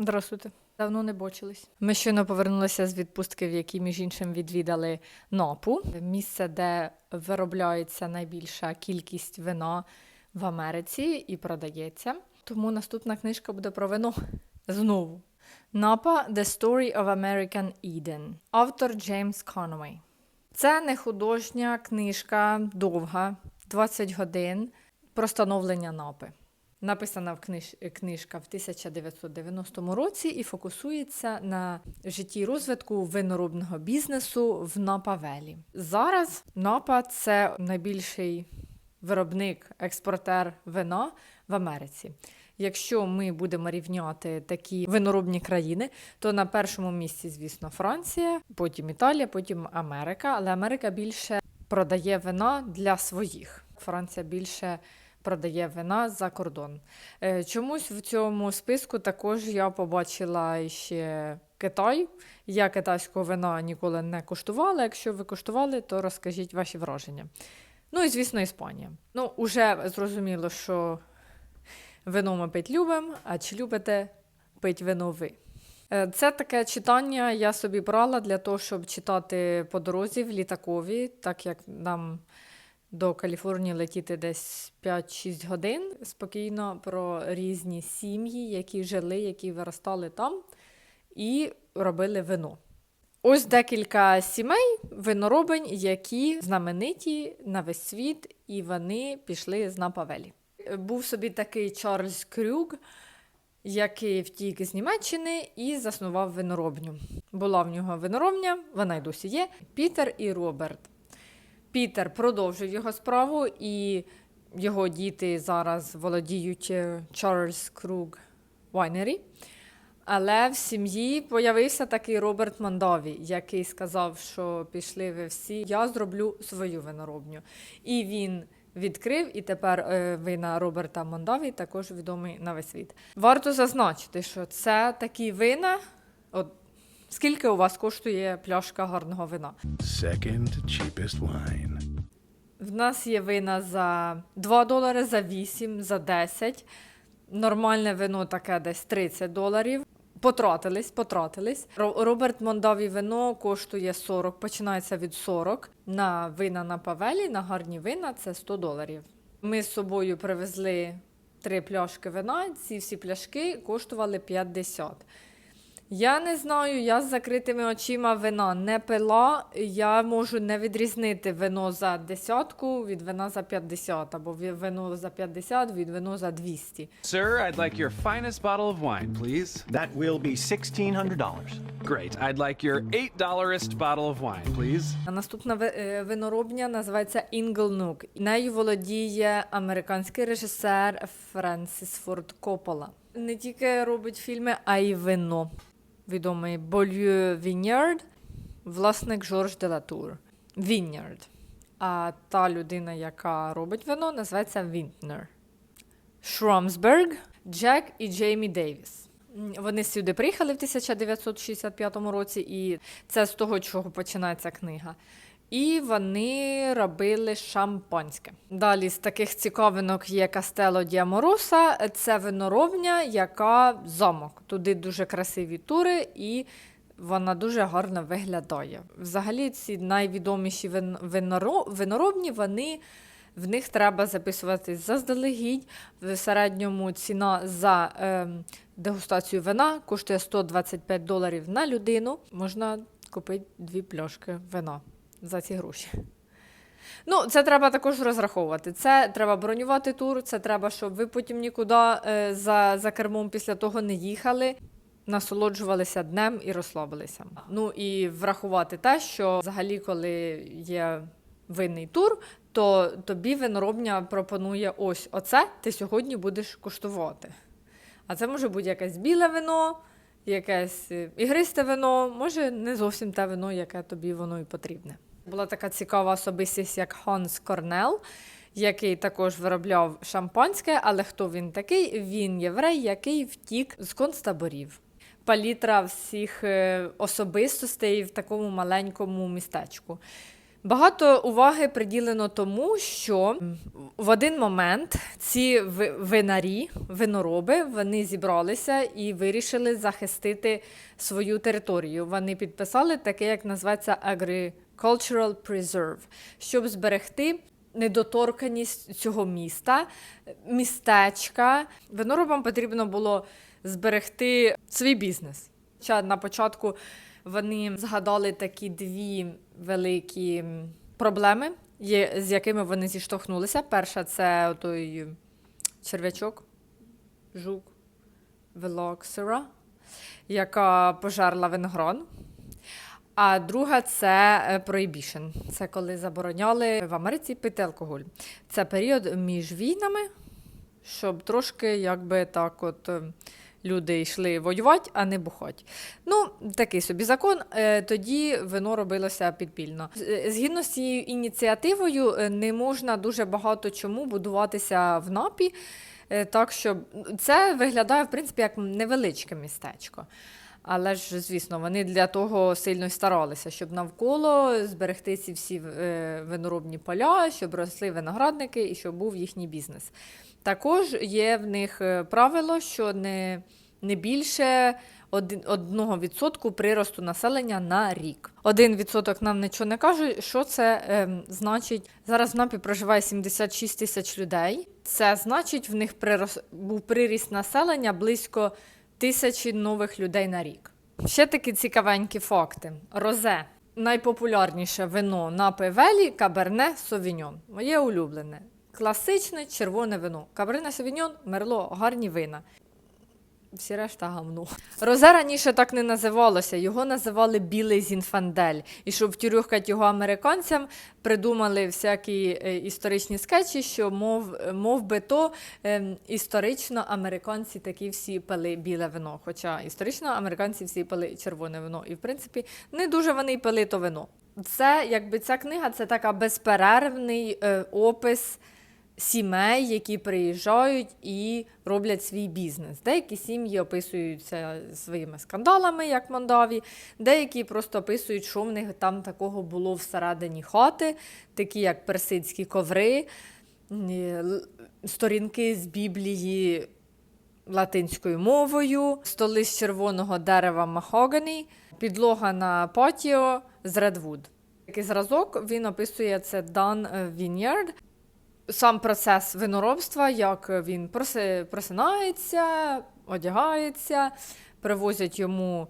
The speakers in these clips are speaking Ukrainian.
Здравствуйте. Давно не бачились. Ми щойно повернулися з відпустки, в якій, між іншим, відвідали Нопу, місце, де виробляється найбільша кількість вина в Америці і продається. Тому наступна книжка буде про вино. Знову. Напа The Story of American Eden. Автор Джеймс Конвей. Це не художня книжка довга, 20 годин про становлення напи. Написана в книж... книжка в 1990 році і фокусується на житті і розвитку виноробного бізнесу в Напавелі. Зараз Напа це найбільший виробник, експортер вина в Америці. Якщо ми будемо рівняти такі виноробні країни, то на першому місці, звісно, Франція, потім Італія, потім Америка. Але Америка більше продає вина для своїх. Франція більше продає вина за кордон. Е, Чомусь в цьому списку також я побачила ще Китай. Я китайського вина ніколи не куштувала. Якщо ви куштували, то розкажіть ваші враження. Ну і звісно, Іспанія. Ну, уже зрозуміло, що вино ми пить любимо, а чи любите пить вино ви? Е, Це таке читання я собі брала для того, щоб читати по дорозі в літакові, так як нам до Каліфорнії летіти десь 5-6 годин спокійно про різні сім'ї, які жили, які виростали там, і робили вино. Ось декілька сімей виноробень, які знамениті на весь світ, і вони пішли з Напавелі. Був собі такий Чарльз Крюг, який втік з Німеччини і заснував виноробню. Була в нього виноробня, вона й досі є. Пітер і Роберт. Пітер продовжив його справу, і його діти зараз володіють Charles Krug Winery. Але в сім'ї появився такий Роберт Мандові, який сказав, що пішли ви всі, я зроблю свою виноробню. І він відкрив, і тепер е, вина Роберта Мандові також відомий на весь світ. Варто зазначити, що це такі вина. От скільки у вас коштує пляшка гарного вина? Second cheapest wine. В нас є вина за 2 долари, за 8, за 10. Нормальне вино таке десь 30 доларів. Потратились, потратились. Роберт Мондові вино коштує 40, починається від 40. На вина на павелі, на гарні вина це 100 доларів. Ми з собою привезли три пляшки вина. Ці всі пляшки коштували 50. Я не знаю, я з закритими очима вина не пила. Я можу не відрізнити вино за десятку від вина за 50, або вино за 50 від вино за 200. Sir, I'd like your finest bottle of wine, please. That will be $1,600. Great. I'd like your $8 bottle of wine, please. А Наступна ви- е, виноробня називається Inglenook. Нею володіє американський режисер Френсіс Форд Коппола. Не тільки робить фільми, а й вино. Відомий Болью Віньярд, власник Жорж Делатур. Vineyard. А та людина, яка робить вино, називається Вінтнер. Шромсберг, Джек і Джеймі Дейвіс. Вони сюди приїхали в 1965 році, і це з того, чого починається книга. І вони робили шампанське. Далі з таких цікавинок є Кастело Діамороса. Це виноробня, яка замок. Туди дуже красиві тури, і вона дуже гарно виглядає. Взагалі, ці найвідоміші виноробні, вони в них треба записуватись заздалегідь. В середньому ціна за ем, дегустацію вина коштує 125 доларів на людину. Можна купити дві пляшки вина за ці гроші. Ну, це треба також розраховувати. Це треба бронювати тур, це треба, щоб ви потім нікуди е, за, за кермом після того не їхали. Насолоджувалися днем і розслабилися. Ну і врахувати те, що взагалі, коли є винний тур, то тобі виноробня пропонує ось оце ти сьогодні будеш куштувати. А це може бути якесь біле вино, якесь е, ігристе вино, може не зовсім те вино, яке тобі воно і потрібне. Була така цікава особистість, як Ханс Корнел, який також виробляв шампанське, але хто він такий? Він єврей, який втік з концтаборів. Палітра всіх е, особистостей в такому маленькому містечку. Багато уваги приділено тому, що в один момент ці винарі, винороби, вони зібралися і вирішили захистити свою територію. Вони підписали таке, як називається Agricultural Preserve, щоб зберегти недоторканість цього міста, містечка. Виноробам потрібно було зберегти свій бізнес. Ще на початку вони згадали такі дві великі проблеми, з якими вони зіштовхнулися. Перша це той черв'ячок, жук, велоксера, яка пожерла виноград. А друга це е, prohibition. Це коли забороняли в Америці пити алкоголь. Це період між війнами, щоб трошки якби так от. е, Люди йшли воювати, а не бухати. Ну, такий собі закон. Е, Тоді вино робилося підпільно. Згідно з цією ініціативою, не можна дуже багато чому будуватися в напі, так щоб це виглядає, в принципі, як невеличке містечко. Але ж, звісно, вони для того сильно й старалися, щоб навколо зберегти ці всі е, виноробні поля, щоб росли виноградники і щоб був їхній бізнес. Також є в них е, правило, що не, не більше один- одного відсотку приросту населення на рік. Один відсоток нам нічого не каже. Що це ем, значить? Зараз в НАПі проживає 76 тисяч людей. Це значить, в них прирос... був приріст населення близько тисячі нових людей на рік. Ще такі цікавенькі факти. Розе. Найпопулярніше вино на пивелі Каберне Совіньон. Моє улюблене. Класичне червоне вино. Каберне Совіньон, мерло, гарні вина. Всі решта гамну. Розе раніше так не називалося, його називали білий зінфандель. І щоб втюрюхати його американцям, придумали всякі е, історичні скетчі, що мов, мов би то е, історично американці такі всі пили біле вино. Хоча історично американці всі пили червоне вино. І в принципі не дуже вони й пили то вино. Це якби ця книга це така безперервний е, опис сімей, які приїжджають і роблять свій бізнес. Деякі сім'ї описуються своїми скандалами, як Мондаві, деякі просто описують, що в них там такого було всередині хати, такі як персидські коври, сторінки з Біблії латинською мовою, столи з червоного дерева махогані, підлога на патіо з редвуд. Такий зразок він описує це Дан Vineyard. Сам процес виноробства, як він проси- просинається, одягається, привозять йому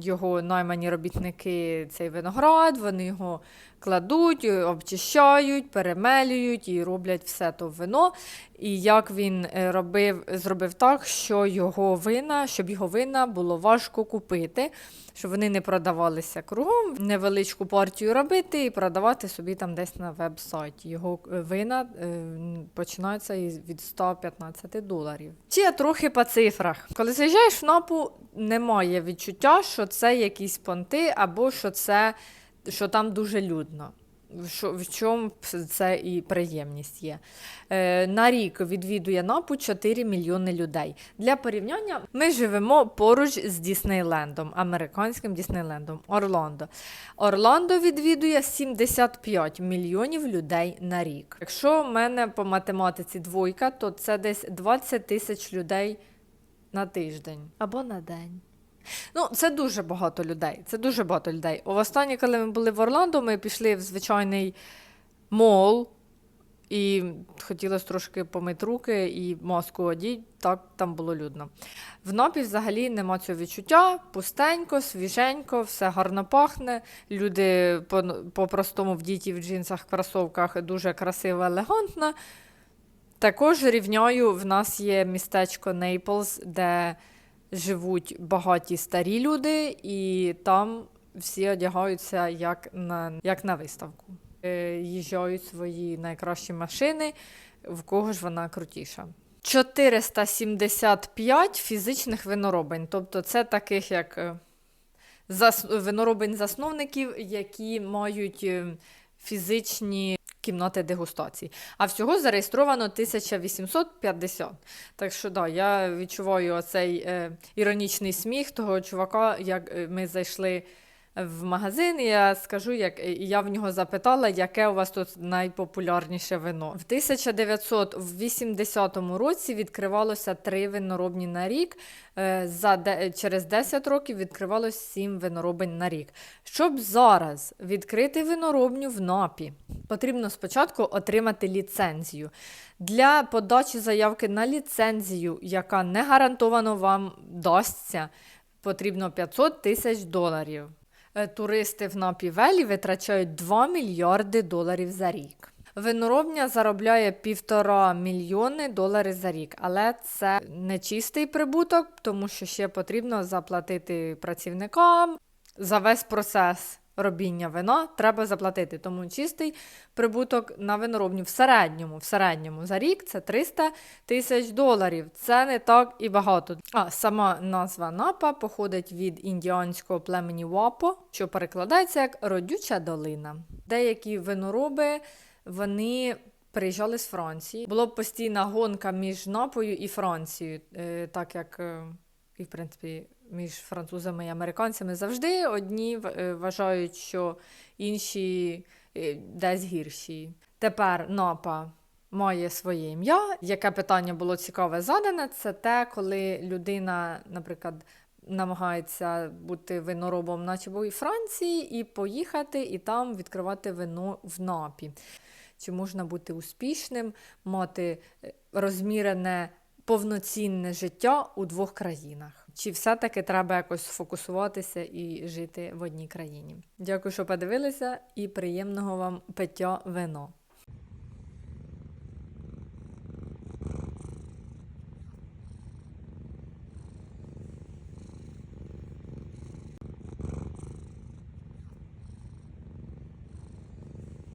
його наймані робітники цей виноград, вони його кладуть, е, обчищають, перемелюють і роблять все то вино. І як він е, робив, зробив так, що його вина, щоб його вина було важко купити, щоб вони не продавалися кругом, невеличку партію робити і продавати собі там десь на веб-сайті. Його е, вина із- від 115 доларів. Ще трохи по цифрах. Коли заїжджаєш в напу, немає відчуття, що це якісь понти або що це що там дуже людно. Що, в чому це і приємність є. Е, на рік відвідує напу 4 мільйони людей. Для порівняння ми живемо поруч з Діснейлендом, американським Діснейлендом Орландо. Орландо відвідує 75 мільйонів людей на рік. Якщо в мене по математиці двойка, то це десь 20 тисяч людей на тиждень або на день. Ну, це дуже багато людей. Це дуже багато людей. Останнє, коли ми були в Орландо, ми пішли в звичайний мол, і хотілося трошки помити руки і маску одіть, так там було людно. В напі взагалі нема цього відчуття, пустенько, свіженько, все гарно пахне. Люди по- по-простому в діті в джинсах, кросовках дуже красиво, елегантно. Також рівняю в нас є містечко Нейплз, де живуть багаті старі люди, і там всі одягаються як на, як на виставку. Е, Їжджають свої найкращі машини, в кого ж вона крутіша. 475 фізичних виноробень, тобто це таких як е, виноробень-засновників, які мають е, фізичні кімнати дегустації. А всього зареєстровано 1850. Так що да, я відчуваю цей е, іронічний сміх того чувака, як е, ми зайшли в магазин, я скажу, як я в нього запитала, яке у вас тут найпопулярніше вино. В 1980 році відкривалося три виноробні на рік. е, За через 10 років відкривалося 7 виноробень на рік. Щоб зараз відкрити виноробню в НАПі, потрібно спочатку отримати ліцензію. Для подачі заявки на ліцензію, яка не гарантовано вам дасться, потрібно 500 тисяч доларів. Е, Туристи в Напівелі витрачають 2 мільярди доларів за рік. Виноробня заробляє півтора мільйони доларів за рік, але це не чистий прибуток, тому що ще потрібно заплатити працівникам за весь процес робіння вина треба заплатити. Тому чистий прибуток на виноробню в середньому, в середньому за рік це 300 тисяч доларів. Це не так і багато. А сама назва Напа походить від індіанського племені Вапо, що перекладається як родюча долина. Деякі винороби вони. Приїжджали з Франції. Була постійна гонка між Напою і Францією, е, так як е, і, в принципі, між французами і американцями завжди одні е, вважають, що інші е, десь гірші. Тепер Напа має своє ім'я. Яке питання було цікаве задане, це те, коли людина, наприклад, намагається бути виноробом, наче був і Франції, і поїхати, і там відкривати вино в Напі. Чи можна бути успішним, мати е, розмірене повноцінне життя у двох країнах? Чи все-таки треба якось сфокусуватися і жити в одній країні? Дякую, що подивилися, і приємного вам пиття вино.